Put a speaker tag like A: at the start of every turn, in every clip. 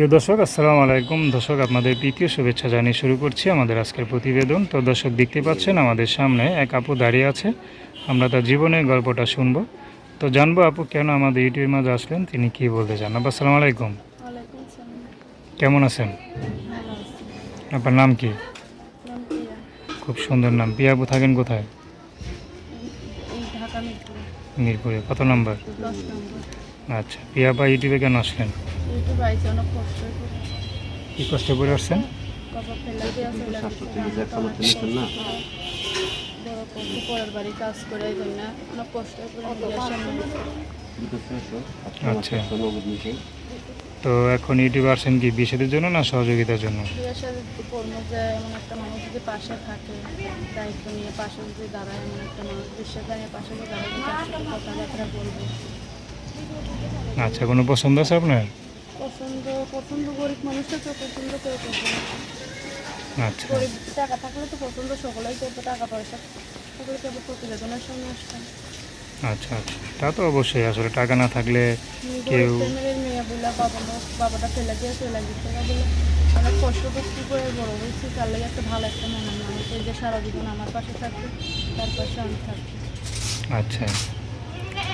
A: প্রিয় দর্শক আসসালামু আলাইকুম। দর্শক আপনাদের তৃতীয় শুভেচ্ছা জানিয়ে শুরু করছি আমাদের আজকের প্রতিবেদন। তো দর্শক দেখতে পাচ্ছেন আমাদের সামনে এক আপু দাঁড়িয়ে আছে। আমরা তার জীবনের গল্পটা শুনব। তো জানব আপু কেন আমাদের ইউটিউবের মাঝে আসলেন? তিনি কি বলতে চান? আপু আসসালামু আলাইকুম।
B: ওয়ালাইকুম
A: কেমন আছেন? আপনার নাম কি? খুব সুন্দর নাম। পিয়া আপু থাকেন কোথায়?
B: মিরপুরে।
A: কত নম্বর। আচ্ছা পিয়া বা ইউটিউবে কেন আসলেন?
B: ইউটিউব আইসি অনেক কষ্ট করে।
A: কষ্ট করে আসছেন আচ্ছা। তো এখন ইউটিউবে আসছেন কি বিষেদের জন্য না সহযোগিতার জন্য?
B: বিয়ের সাথে কর্ম যে এমন একটা মানুষ যদি পাশে থাকে দায়িত্ব নিয়ে পাশে যদি দাঁড়ায় এমন একটা মানুষ বিশ্বাস নিয়ে পাশে দাঁড়ায় কথাবার্তা বলব।
A: আচ্ছা কোনো পছন্দ আছে আপনার?
B: পছন্দ পছন্দ গরিব মানুষটা তো পছন্দ করে করব না।
A: আচ্ছা।
B: গরিব টাকা থাকলে তো পছন্দ সকলেই করতো টাকা পয়সা থাকলে কেবল প্রতিবেদনের সামনে আসতাম
A: আচ্ছা আচ্ছা। তা তো অবশ্যই আসলে টাকা না থাকলে কেউ
B: মেয়ে বলে বাবা বাবাটা ফেলে দিয়ে চলে গেছে বলে অনেক কষ্ট করতে করে বড় হয়েছি তার লাগে একটা ভালো একটা মনের মানুষ যে সারা জীবন আমার পাশে থাকবে তার পাশে আমি থাকব।
A: আচ্ছা।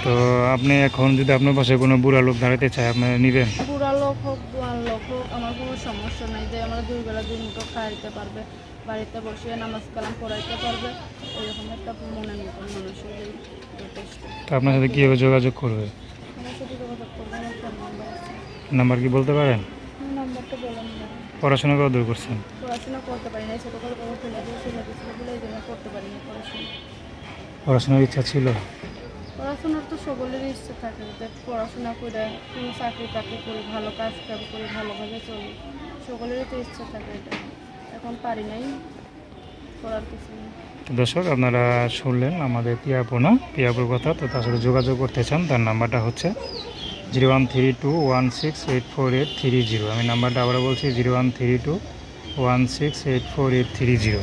A: তো আপনি এখন যদি আপনার পাশে কোনো বুড়া লোক দাঁড়াতে চায় আপনি নেবেন?
B: বুড়া লোক হোক দোয়ান লোক হোক আমার কোনো সমস্যা নাই যে আমরা দুই বেলা দুই মুঠো খাইতে পারবে বাড়িতে বসে নামাজ কালাম পড়াইতে পারবে এরকম একটা মনের মতন মানুষের যথেষ্ট।
A: তো আপনার সাথে কীভাবে যোগাযোগ করবে?
B: নাম্বার
A: কি বলতে পারেন? পড়াশোনা কত দূর করছেন?
B: পড়াশোনা করতে পারি না ছোটো করে কোনো ফেলে দিয়ে ফেলে দিয়েছিল বলে এই জন্য করতে পারি পড়াশোনা।
A: পড়াশোনার ইচ্ছা ছিল?
B: পড়াশোনার তো সকলেরই ইচ্ছে থাকে যে পড়াশোনা করে কোনো চাকরি টাকরি করি ভালো কাজ কাজ করি ভালোভাবে চলি। সকলেরই তো ইচ্ছে থাকে এটা। এখন পারি নাই, করার কিছু নেই।
A: দর্শক, আপনারা শুনলেন আমাদের পিয়াপু না পিয়াপুর কথা। তো তার সাথে যোগাযোগ করতে চান, তার নাম্বারটা হচ্ছে zero one three two one six eight four eight three zero. আমি নাম্বারটা আবার বলছি, zero one three two one six eight four eight three zero.